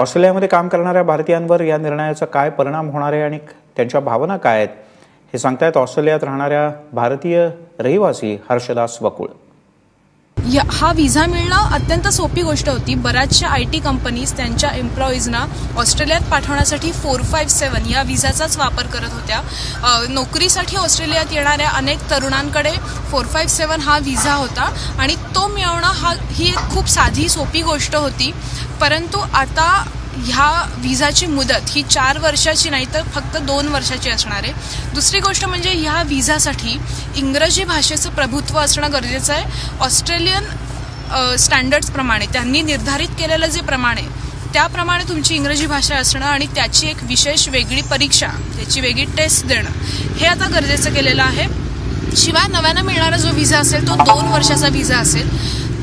ऑस्ट्रेलियामध्ये काम करणाऱ्या भारतीयांवर या निर्णयाचा काय परिणाम होणार आहे आणि त्यांच्या भावना काय आहेत हे सांगतायत ऑस्ट्रेलियात राहणाऱ्या भारतीय रहिवासी हर्षदास वकुळ. या हा व्हिसा मिळणं अत्यंत सोपी गोष्ट होती. बऱ्याचशा आय टी कंपनीज त्यांच्या एम्प्लॉईजना ऑस्ट्रेलियात पाठवण्यासाठी फोर फाईव्ह सेवन या विजाचाच वापर करत होत्या. नोकरीसाठी ऑस्ट्रेलियात येणाऱ्या अनेक तरुणांकडे फोर फाईव्ह सेवन हा व्हिसा होता आणि तो मिळवणं हा ही एक खूप साधी सोपी गोष्ट होती. परंतु आता ह्या व्हिसाची मुदत ही चार वर्षाची नाही तर फक्त दोन वर्षाची असणार आहे. दुसरी गोष्ट म्हणजे ह्या व्हिसासाठी इंग्रजी भाषेचं प्रभुत्व असणं गरजेचं आहे. ऑस्ट्रेलियन स्टँडर्ड्सप्रमाणे त्यांनी निर्धारित केलेलं जे प्रमाण आहे त्याप्रमाणे तुमची इंग्रजी भाषा असणं आणि त्याची एक विशेष वेगळी परीक्षा त्याची वेगळी टेस्ट देणं हे आता गरजेचं केलेलं आहे. शिवाय नव्यानं मिळणारा जो विजा असेल तो दोन वर्षाचा विजा असेल.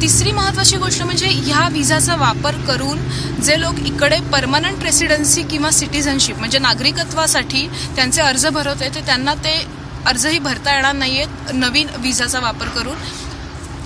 तिसरी महत्त्वाची गोष्ट म्हणजे ह्या विजाचा वापर करून जे लोक इकडे परमनंट रेसिडेन्सी किंवा सिटिझनशिप म्हणजे नागरिकत्वासाठी त्यांचे अर्ज भरवत आहेत ते त्यांना ते अर्जही भरता येणार नाही आहेत नवीन विजाचा वापर करून.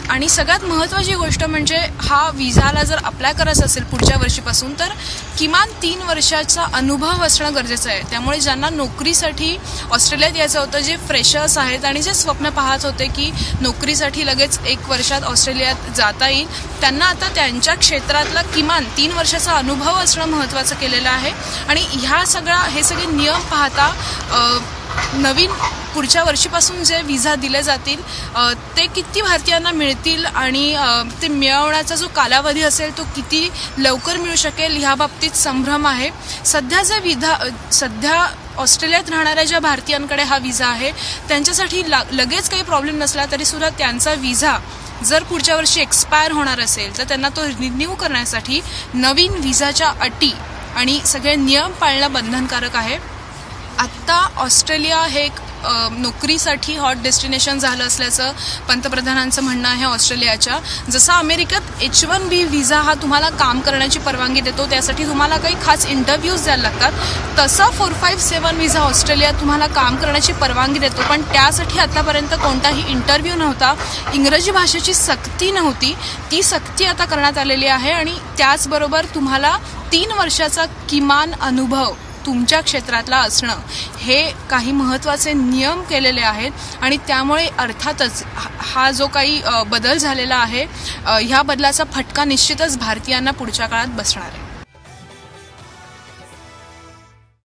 आणि सगळ्यात महत्त्वाची गोष्ट म्हणजे हा विजाला जर अप्लाय करायचा असेल पुढच्या वर्षीपासून तर किमान तीन वर्षाचा अनुभव असणं गरजेचं आहे. त्यामुळे ज्यांना नोकरीसाठी ऑस्ट्रेलियात यायचं होतं जे फ्रेशर्स आहेत आणि जे स्वप्न पाहत होते की नोकरीसाठी लगेच एक वर्षात ऑस्ट्रेलियात जाता येईल त्यांना आता त्यांच्या क्षेत्रातला किमान तीन वर्षाचा अनुभव असणं महत्त्वाचं केलेलं आहे. आणि ह्या सगळा हे सगळे नियम पाहता नवीन पुढच्या वर्षीपासून जे विजा दिले जातील ते किती भारतीयांना मिळतील आणि ते मिळवण्याचा जो कालावधी असेल तो किती लवकर मिळू शकेल ह्या बाबतीत संभ्रम आहे. सध्या जे विधा सध्या ऑस्ट्रेलियात राहणाऱ्या ज्या भारतीयांकडे हा विजा आहे त्यांच्यासाठी ला लगेच काही प्रॉब्लेम नसला तरी सुद्धा त्यांचा विजा जर पुढच्या वर्षी एक्सपायर होणार असेल तर त्यांना तो रिन्यू करण्यासाठी नवीन विजाच्या अटी आणि सगळे नियम पाळणं बंधनकारक आहे. आत्ता ऑस्ट्रेलिया हे एक नोकरीसाठी हॉट डेस्टिनेशन झालं असल्याचं पंतप्रधानांचं म्हणणं आहे ऑस्ट्रेलियाच्या. जसं अमेरिकेत एच वन बी व्हिजा हा तुम्हाला काम करण्याची परवानगी देतो त्यासाठी तुम्हाला काही खास इंटरव्ह्यूज द्यायला लागतात. तसं फोर फाईव्ह सेवन व्हिसा ऑस्ट्रेलियात तुम्हाला काम करण्याची परवानगी देतो पण त्यासाठी आतापर्यंत कोणताही इंटरव्ह्यू नव्हता. इंग्रजी भाषेची सक्ती नव्हती. ती सक्ती आता करण्यात आलेली आहे आणि त्याचबरोबर तुम्हाला तीन वर्षाचा किमान अनुभव तुमच्या क्षेत्रातला असणं हे काही महत्त्वाचे नियम केलेले आहेत आणि त्यामुळे अर्थातच हा- जो काही बदल झालेला आहे ह्या बदलाचा फटका निश्चितच भारतीयांना पुढच्या काळात बसणार आहे.